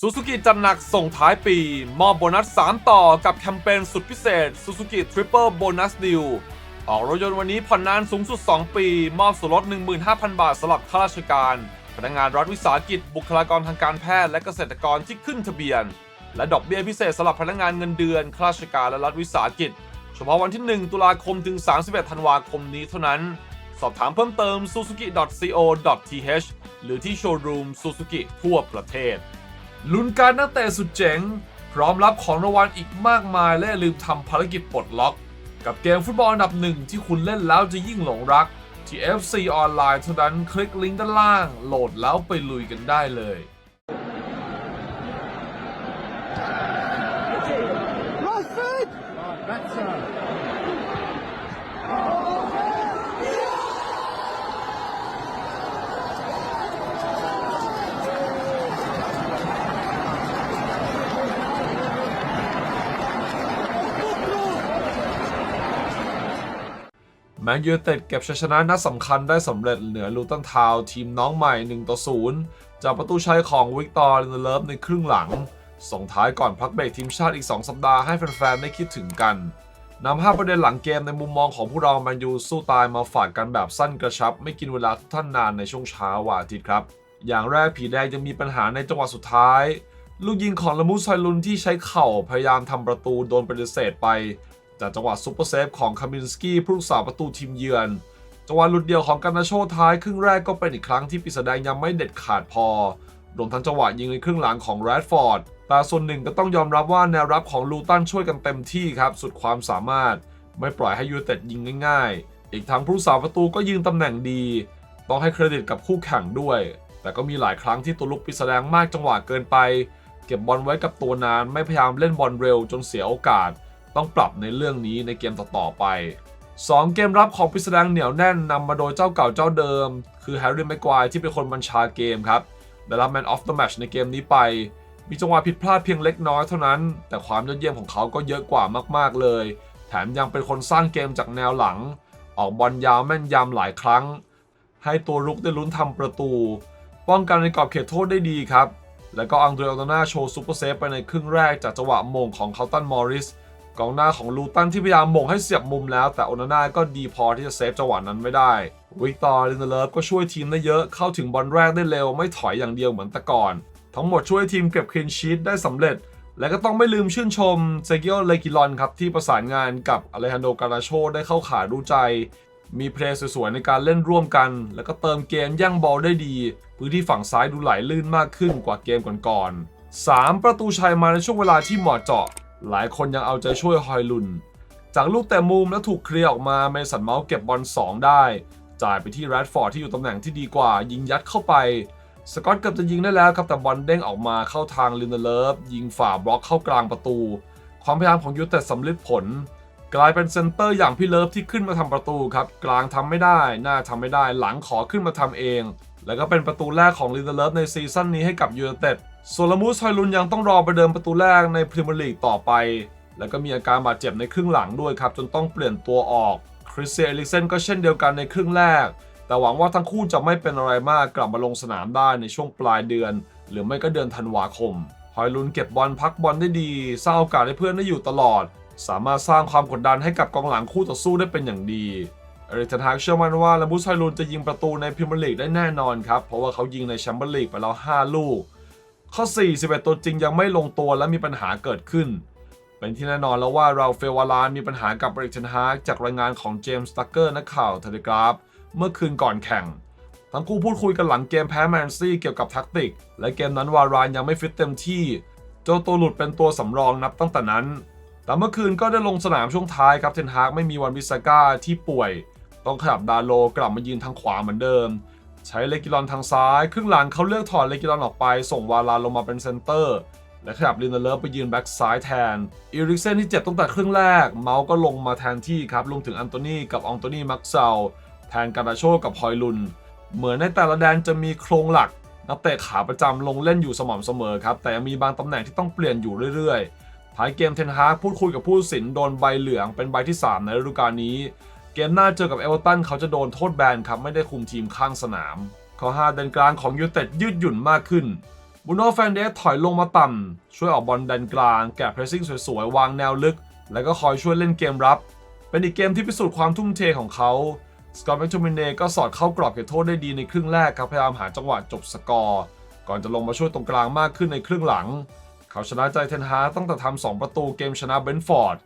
ซูซูกิจัดหนักส่งท้ายปี มอบโบนัส 3 ต่อกับแคมเปญสุดพิเศษ Suzuki Triple Bonus Deal ออกรถยนต์วันนี้ผ่อนนานสูงสุด 2 ปี มอบส่วนลด 15,000 บาทสำหรับข้าราชการ พนักงานรัฐวิสาหกิจ บุคลากรทางการแพทย์และเกษตรกรที่ขึ้นทะเบียน และดอกเบี้ยพิเศษสำหรับพนักงานเงินเดือนข้าราชการและรัฐวิสาหกิจ เฉพาะวันที่ 1 ตุลาคมถึง 31 ธันวาคมนี้เท่านั้น สอบถามเพิ่มเติม suzuki.co.th หรือที่โชว์รูม Suzuki ทั่วประเทศ ลุ้นการนักเตะสุดเจ๋ง พร้อมรับของรางวัลอีกมากมาย และลืมทำภารกิจปลดล็อก กับเกมฟุตบอลอันดับหนึ่งที่คุณเล่นแล้วจะยิ่งหลงรัก ที่ FC ออนไลน์เท่านั้นคลิกลิงก์ด้านล่าง โหลดแล้วไปลุยกันได้เลย Right foot! That's uh, แมนยูเต็ดเก็บชัยชนะนัดสำคัญได้สำเร็จเหนือลูตันทาวทีมน้องใหม่ 1 ต่อ 0 จากประตูชัยของวิกตอร์ลินเลิฟในครึ่งหลัง ส่งท้ายก่อนพักเบรกทีมชาติอีก 2 สัปดาห์ให้แฟนๆ ได้คิดถึงกันนำห้าประเด็นหลังเกมในมุมมองของผู้เราแมนยูสู้ตายมาฝากกันแบบสั้นกระชับ ไม่กินเวลาทุกท่านนานในช่วงเช้าวันอาทิตย์ครับ อย่างแรกผีแดงยังมีปัญหาในจังหวะสุดท้าย ลูกยิงของละมุสไซลุนที่ใช้เข่าพยายามทำประตูโดนปฏิเสธไป จากจังหวะซุปเปอร์เซฟของคามินสกี้ผู้รักษาประตูทีมเยือนจังหวะหลุดเดียวของกานาโชท้ายครึ่งแรกก็เป็นอีกครั้งที่ปีศาจแดงยังไม่เด็ดขาดพอรวมทั้งจังหวะยิงในครึ่งหลังของแรดฟอร์ดแต่ส่วนหนึ่งก็ต้องยอมรับว่าแนวรับของลูตันช่วยกันเต็มที่ครับ สุดความสามารถ ไม่ปล่อยให้ยูเต็ดยิงง่ายๆ อีกทั้งผู้รักษาประตูก็ยืนตำแหน่งดี ต้องให้เครดิตกับคู่แข่งด้วย แต่ก็มีหลายครั้งที่ตัวลุกปีศาจแดงมากจังหวะเกินไป เก็บบอลไว้กับตัวนานไม่พยายามเล่นบอลเร็วจนเสียโอกาส ต้องปรับในเรื่องนี้ในเกมต่อๆไป 2 เกมรับของพิสดางเหนียวแน่นนำมาโดยเจ้าเก่าเจ้าเดิม คือแฮร์รี่แม็กควายที่เป็นคนบัญชาเกมครับได้รับแมนออฟ h ด m แม h ในเกมนี้ไป มีจังหวะผิดพลาดเพียงเล็กน้อยเท่านั้น แต่ความยอดเยี่ยมของเขาก็เยอะกว่ามากๆเลย แถมยังเป็นคนสร้างเกมจากแนวหลัง ออกบอลยาวแม่นยำหลายครั้ง ให้ตัวรุกได้ลุ้นทำประตู ป้องกันในกรอบเขตโทษได้ดีครับ แล้วก็อังเดรโอนาน่าโชว์ซูเปอร์เซฟไปในครึ่งแรกจากจังหวะมงของเคาตันมอริส กองหน้าของลูตันที่พยายามหม่งให้เสียบมุมแล้ว แต่โอนาน่าก็ดีพอที่จะเซฟจังหวะนั้นไม่ได้วิกตอร์ลินเดเลฟก็ช่วยทีมได้เยอะเข้าถึงบอลแรกได้เร็วไม่ถอยอย่างเดียวเหมือนแต่ก่อน ทั้งหมดช่วยทีมเก็บคลีนชีตได้สำเร็จ และก็ต้องไม่ลืมชื่นชมเซกิโอเลกิลอนครับที่ประสานงานกับอเลฮันโดการาโชได้เข้าขารู้ใจมีเพลย์สวยๆในการเล่นร่วมกัน แล้วก็เติมเกมย่างบอลได้ดี พื้นที่ฝั่งซ้ายดูไหลลื่นมากขึ้นกว่าเกมก่อนๆ3ประตูชัยมาในช่วงเวลาที่เหมาะเจาะ หลายคนยังเอาใจช่วยฮอยลุน จากลูกแต่มุมแล้วถูกเคลียร์ออกมาเมสันเมาส์เก็บบอล2 ได้ จ่ายไปที่แรดฟอร์ดที่อยู่ตำแหน่งที่ดีกว่า ยิงยัดเข้าไป สกอตเกือบจะยิงได้แล้วครับแต่บอลเด้งออกมาเข้าทางลินเดเลฟยิงฝ่าบล็อกเข้ากลางประตู ความพยายามของยูเต็ดสำเร็จผล กลายเป็นเซนเตอร์อย่างพี่เลิฟที่ขึ้นมาทำประตูครับกลางทำไม่ได้หน้าทำไม่ได้หลังขอขึ้นมาทำเอง แล้วก็เป็นประตูแรกของลินเดเลฟในซีซั่นนี้ให้กับยูเนเต็ด ส่วนละมูสไฮลุนยังต้องรอไปเดิมประตูแรกในพรีเมียร์ลีกต่อไป แล้วก็มีอาการบาดเจ็บในครึ่งหลังด้วยครับ จนต้องเปลี่ยนตัวออก คริสเซียเอลิกเซนก็เช่นเดียวกันในครึ่งแรก แต่หวังว่าทั้งคู่จะไม่เป็นอะไรมากกลับมาลงสนามได้ในช่วงปลายเดือน หรือไม่ก็เดือนธันวาคมฮอยลุนเก็บบอลพักบอลได้ดีสร้างโอกาสให้เพื่อนได้อยู่ตลอด สามารถสร้างความกดดันให้กับกองหลังคู่ต่อสู้ได้เป็นอย่างดีเอริกเทนฮากเชื่อมั่นว่าลามูสไฮลุนจะยิงประตูในพรีเมียร์ลีกได้แน่นอนครับเพราะว่าเขายิงในแชมเปี้ยนลีกไปแล้ว5ลูก ข้อ 4 11 ตัวจริงยังไม่ลงตัวและมีปัญหาเกิดขึ้น เป็นที่แน่นอนแล้วว่าเราเฟวาลานมีปัญหากับเอริกเทนฮากจากรายงานของเจมส์ตักเกอร์นักข่าวเทเลกราฟ เมื่อคืนก่อนแข่ง ทั้งคู่พูดคุยกันหลังเกมแพ้แมนซี่เกี่ยวกับแท็กติก และเกมนั้นวารานยังไม่ฟิตเต็มที่ เจ้าตัวหลุดเป็นตัวสำรองนับตั้งแต่นั้น แต่เมื่อคืนก็ได้ลงสนามช่วงท้ายครับเทนฮากไม่มีวันบิสก้าที่ป่วย ต้องขยับดาโลกลับมายืนทางขวาเหมือนเดิม ใช้เลกิลอนทางซ้าย ครึ่งหลังเขาเลือกถอดเลกิลอนออกไป ส่งวาลานลงมาเป็นเซนเตอร์ และขยับลินเดเลฟไปยืนแบ็กซ้ายแทนอีริกเซนที่เจ็บตั้งแต่ครึ่งแรก เมาส์ก็ลงมาแทนที่ครับรวมถึงอันโตนีกับอองโตนีมักเซลแทนการาโชกับฮอยลุน เหมือนในแต่ละแดนจะมีโครงหลัก นักเตะขาประจำลงเล่นอยู่สม่ำเสมอครับ แต่ยังมีบางตำแหน่งที่ต้องเปลี่ยนอยู่เรื่อยๆท้ายเกมเทนฮากพูดคุยกับผู้สินโดนใบเหลืองเป็นใบที่ 3 ในฤดูกาลนี้ เกมหน้าเจอกับเอเวอร์ตันเขาจะโดนโทษแบนครับ ไม่ได้คุมทีมข้างสนาม ข้อ5เดินกลางของยูเต็ดยืดหยุ่นมากขึ้นบูโน่แฟนเดสถอยลงมาต่ำ ช่วยออกบอลแดนกลาง แกะเพรสซิ่งสวยๆ วางแนวลึก แล้วก็คอยช่วยเล่นเกมรับ เป็นอีกเกมที่พิสูจน์ความทุ่มเทของเขาสกอตแมคโทมินเนก็สอดเข้ากรอบเขตโทษได้ดีในครึ่งแรกครับพยายามหาจังหวะจบสกอร์ ก่อนจะลงมาช่วยตรงกลางมากขึ้นในครึ่งหลัง เขาชนะใจเทนฮาตั้งแต่ทำสองประตูเกมชนะเบนท์ฟอร์ด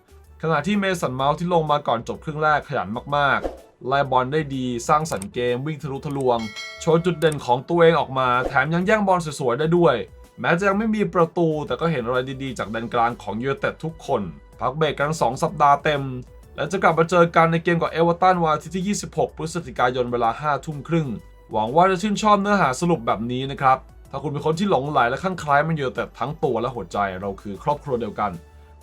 ขณะที่เมสันเมาส์ที่ลงมาก่อนจบครึ่งแรกขยันมากๆ ไล่บอลได้ดีสร้างสรรค์เกมวิ่งทะลุทะลวง โชว์จุดเด่นของตัวเองออกมา แถมยังแย่งบอลสวยๆได้ด้วย แม้จะยังไม่มีประตูแต่ก็เห็นอะไรดีๆ จากแดนกลางของยูไนเต็ดทุกคน พักเบรกกัน 2 สัปดาห์เต็ม และจะกลับมาเจอกันในเกมกับเอเวอร์ตันวันที่ 26 พฤศจิกายนเวลา 5 ทุ่มครึ่ง หวังว่าจะชื่นชอบเนื้อหาสรุปแบบนี้นะครับถ้าคุณเป็นคนที่หลงไหลและคลั่งคล้ายมันยูไนเต็ดทั้งตัวและหัวใจเราคือครอบครัวเดียวกัน